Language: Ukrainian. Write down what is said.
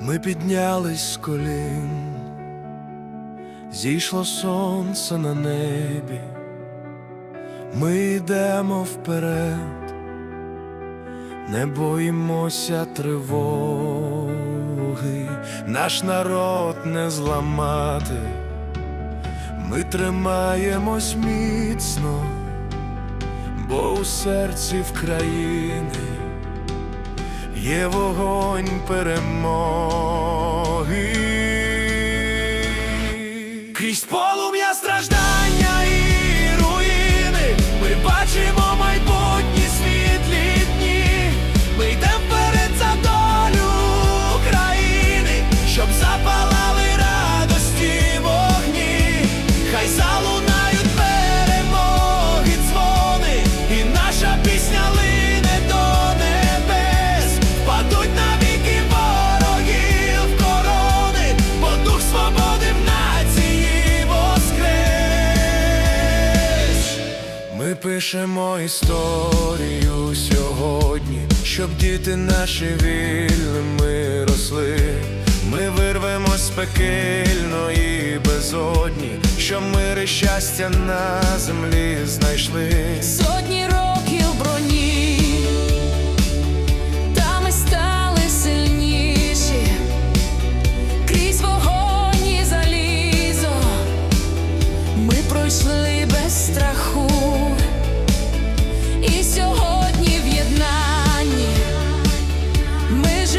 Ми піднялись з колін, зійшло сонце на небі, ми йдемо вперед, не боїмося тривоги, наш народ не зламати, ми тримаємось міцно, бо у серці в країни є вогонь перемоги. Пишемо історію сьогодні, щоб діти наші вільними росли. Ми вирвемось з пекельної безодні, щоб мир і щастя на землі знайшли. йшли без страху, і сьогодні в єднанні ми живемо.